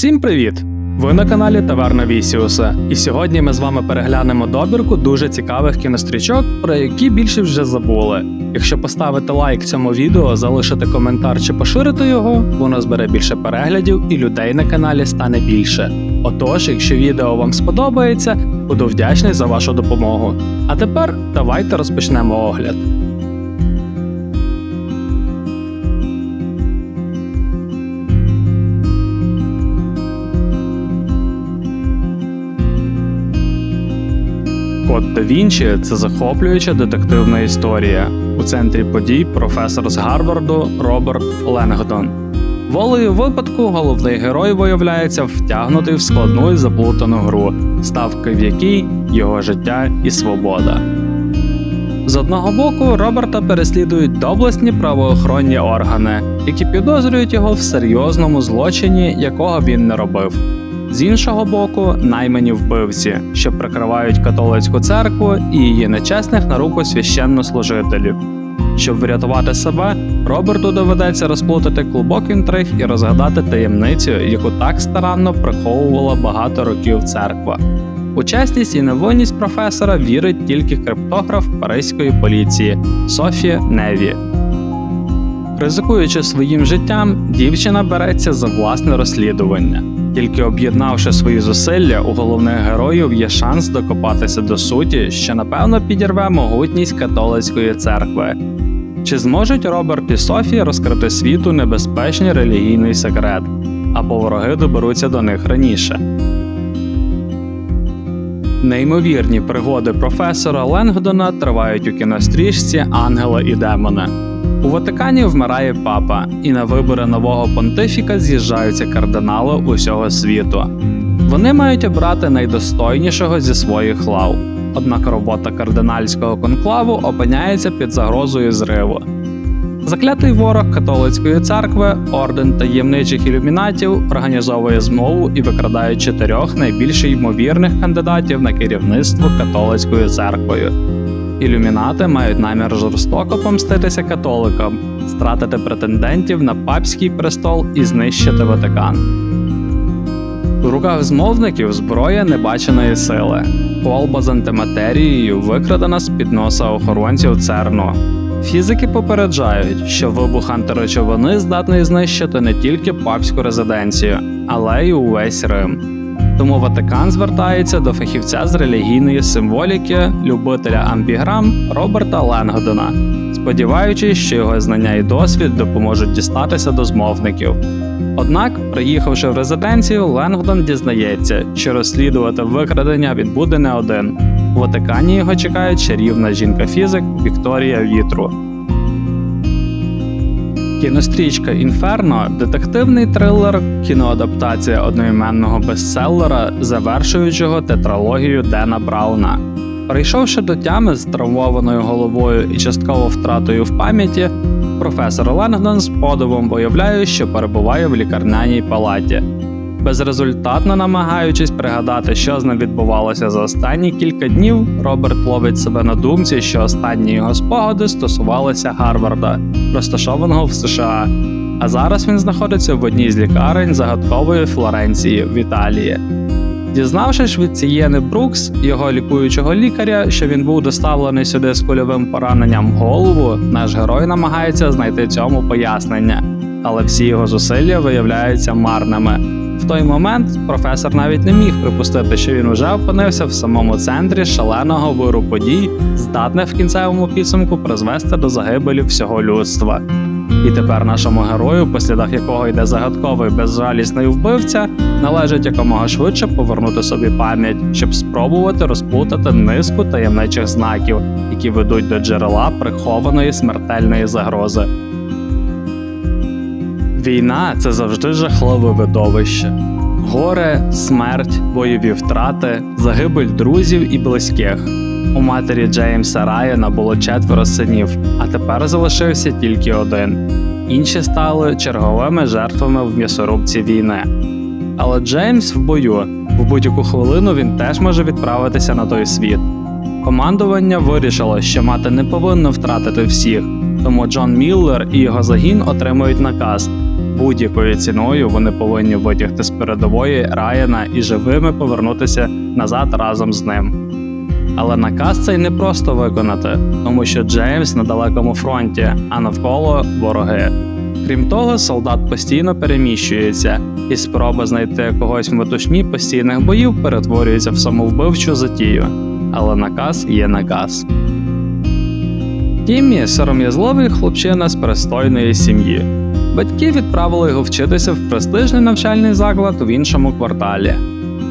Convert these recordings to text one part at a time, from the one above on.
Всім привіт! Ви на каналі Таверна Вісіуса, і сьогодні ми з вами переглянемо добірку дуже цікавих кінострічок, про які більше вже забули. Якщо поставити лайк цьому відео, залишити коментар чи поширити його, воно збере більше переглядів і людей на каналі стане більше. Отож, якщо відео вам сподобається, буду вдячний за вашу допомогу. А тепер давайте розпочнемо огляд. Код да Вінчі це захоплююча детективна історія. У центрі подій професор з Гарварду Роберт Ленгдон. Волею випадку головний герой виявляється втягнутий в складну і заплутану гру, ставки в якій його життя і свобода. З одного боку, Роберта переслідують доблесні правоохоронні органи, які підозрюють його в серйозному злочині, якого він не робив. З іншого боку, наймані вбивці, що прикривають католицьку церкву і її нечесних на руку священнослужителів. Щоб врятувати себе, Роберту доведеться розплутати клубок інтриг і розгадати таємницю, яку так старанно приховувала багато років церква. У чесність і невинність професора вірить тільки криптограф паризької поліції Софія Неві. Ризикуючи своїм життям, дівчина береться за власне розслідування. Тільки об'єднавши свої зусилля, у головних героїв є шанс докопатися до суті, що напевно підірве могутність католицької церкви. Чи зможуть Роберт і Софія розкрити світу небезпечний релігійний секрет, або вороги доберуться до них раніше? Неймовірні пригоди професора Ленгдона тривають у кінострічці Ангела і Демона. У Ватикані вмирає папа, і на вибори нового понтифіка з'їжджаються кардинали усього світу. Вони мають обрати найдостойнішого зі своїх лав. Однак робота кардинальського конклаву опиняється під загрозою зриву. Заклятий ворог католицької церкви, орден таємничих ілюмінатів організовує змову і викрадає чотирьох найбільш ймовірних кандидатів на керівництво католицькою церквою. Ілюмінати мають намір жорстоко помститися католикам, стратити претендентів на папський престол і знищити Ватикан. У руках змовників зброя небаченої сили. Колба з антиматерією викрадена з під носа охоронців церну. Фізики попереджають, що вибух антиречовини здатний знищити не тільки папську резиденцію, але й увесь Рим. Тому Ватикан звертається до фахівця з релігійної символіки, любителя амбіграм Роберта Ленгдона, сподіваючись, що його знання і досвід допоможуть дістатися до змовників. Однак, приїхавши в резиденцію, Ленгдон дізнається, що розслідувати викрадення він буде не один. У Ватикані його чекає чарівна жінка-фізик Вікторія Вітру. Кінострічка Інферно детективний трилер, кіноадаптація одноіменного бестселера, завершуючого тетралогію Дена Брауна. Прийшовши до тями з травмованою головою і частково втратою в пам'яті, професор Ленгдон з подивом виявляє, що перебуває в лікарняній палаті. Безрезультатно намагаючись пригадати, що з ним відбувалося за останні кілька днів, Роберт ловить себе на думці, що останні його спогади стосувалися Гарварда, розташованого в США. А зараз він знаходиться в одній з лікарень загадкової Флоренції в Італії. Дізнавшись від Цієни Брукс, його лікуючого лікаря, що він був доставлений сюди з кульовим пораненням в голову, наш герой намагається знайти цьому пояснення, але всі його зусилля виявляються марними. В той момент професор навіть не міг припустити, що він уже опинився в самому центрі шаленого виру подій, здатних в кінцевому підсумку призвести до загибелі всього людства. І тепер нашому герою, по слідах якого йде загадковий безжалісний вбивця, належить якомога швидше повернути собі пам'ять, щоб спробувати розплутати низку таємничих знаків, які ведуть до джерела прихованої смертельної загрози. Війна це завжди жахливе видовище. Горе, смерть, бойові втрати, загибель друзів і близьких. У матері Джеймса Райана було четверо синів, а тепер залишився тільки один. Інші стали черговими жертвами в м'ясорубці війни. Але Джеймс в бою в будь-яку хвилину він теж може відправитися на той світ. Командування вирішило, що мати не повинна втратити всіх, тому Джон Міллер і його загін отримують наказ будь-якою ціною вони повинні витягти з передової Райана і живими повернутися назад разом з ним. Але наказ цей не просто виконати, тому що Джеймс на далекому фронті, а навколо вороги. Крім того, солдат постійно переміщується, і спроба знайти когось в метушні постійних боїв перетворюється в самовбивчу затію. Але наказ є наказ. Тіммі сором'язливий хлопчина з пристойної сім'ї. Батьки відправили його вчитися в престижний навчальний заклад в іншому кварталі.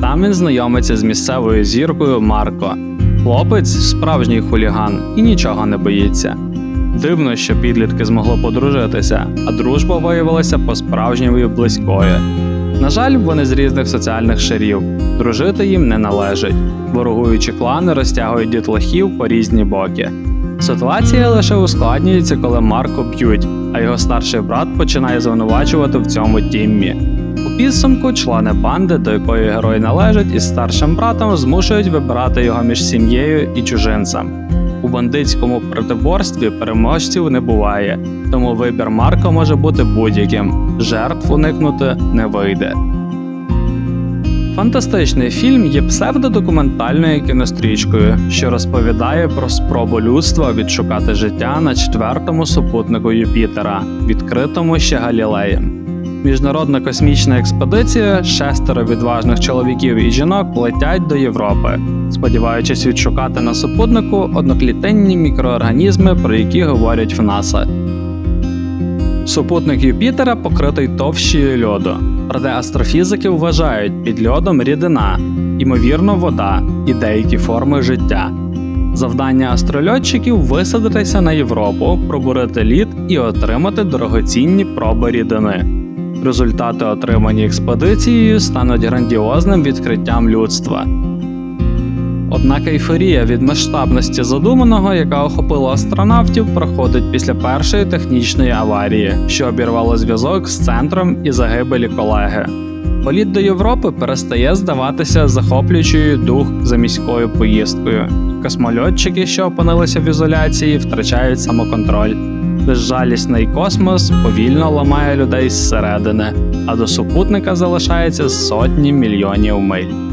Там він знайомиться з місцевою зіркою Марко. Хлопець справжній хуліган і нічого не боїться. Дивно, що підлітки змогли подружитися, а дружба виявилася по-справжньому близькою. На жаль, вони з різних соціальних шарів, дружити їм не належить. Ворогуючі клани розтягують дітлахів по різні боки. Ситуація лише ускладнюється, коли Марко б'ють, а його старший брат починає звинувачувати в цьому Тіммі. У підсумку члени банди, до якої герой належить, із старшим братом змушують вибирати його між сім'єю і чужинцем. У бандитському протиборстві переможців не буває, тому вибір Марко може бути будь-яким. Жертв уникнути не вийде. Фантастичний фільм є псевдодокументальною кінострічкою, що розповідає про спробу людства відшукати життя на четвертому супутнику Юпітера, відкритому ще Галілеєм. Міжнародна космічна експедиція, шестеро відважних чоловіків і жінок летять до Європи, сподіваючись відшукати на супутнику одноклітинні мікроорганізми, про які говорять в НАСА. Супутник Юпітера покритий товщею льоду, проте астрофізики вважають під льодом рідина, ймовірно, вода і деякі форми життя. Завдання астрольотчиків висадитися на Європу, пробурити лід і отримати дорогоцінні проби рідини. Результати, отримані експедицією, стануть грандіозним відкриттям людства. Однак ейфорія від масштабності задуманого, яка охопила астронавтів, проходить після першої технічної аварії, що обірвало зв'язок з центром і загибелі колеги. Політ до Європи перестає здаватися захоплюючою дух за міською поїздкою. Космольотчики, що опинилися в ізоляції, втрачають самоконтроль. Безжалісний космос повільно ламає людей зсередини, а до супутника залишається сотні мільйонів миль.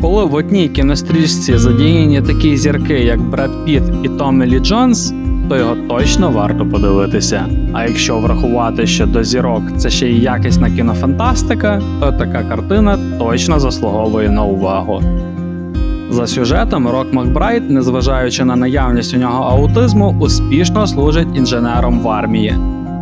Коли в одній кінострічці задіяні такі зірки, як Бред Піт і Томі Лі Джонс, то його точно варто подивитися. А якщо врахувати, що до зірок це ще й якісна кінофантастика, то така картина точно заслуговує на увагу. За сюжетом Рок Макбрайт, незважаючи на наявність у нього аутизму, успішно служить інженером в армії.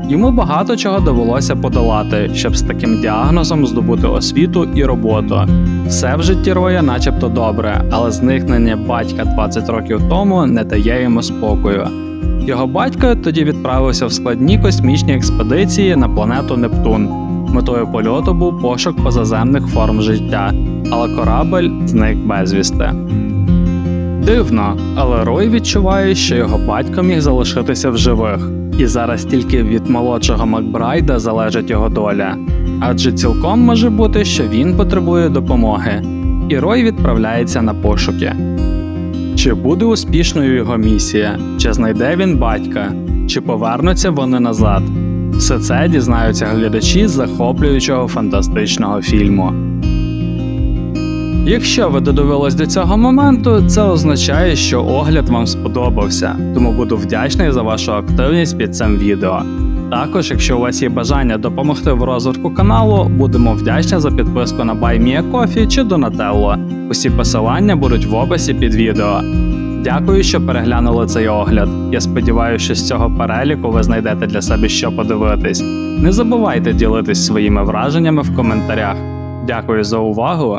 Йому багато чого довелося подолати, щоб з таким діагнозом здобути освіту і роботу. Все в житті Роя начебто добре, але зникнення батька 20 років тому не дає йому спокою. Його батько тоді відправився в складні космічні експедиції на планету Нептун. Метою польоту був пошук позаземних форм життя, але корабель зник безвісти. Дивно, але Рой відчуває, що його батько міг залишитися в живих, і зараз тільки від молодшого Макбрайда залежить його доля. Адже цілком може бути, що він потребує допомоги, і Рой відправляється на пошуки. Чи буде успішною його місія, чи знайде він батька, чи повернуться вони назад? Все це дізнаються глядачі захоплюючого фантастичного фільму. Якщо ви додивились до цього моменту, це означає, що огляд вам сподобався, тому буду вдячний за вашу активність під цим відео. Також, якщо у вас є бажання допомогти в розвитку каналу, будемо вдячні за підписку на BuyMeACoffee чи Donatello. Усі посилання будуть в описі під відео. Дякую, що переглянули цей огляд. Я сподіваюся, що з цього переліку ви знайдете для себе що подивитись. Не забувайте ділитись своїми враженнями в коментарях. Дякую за увагу.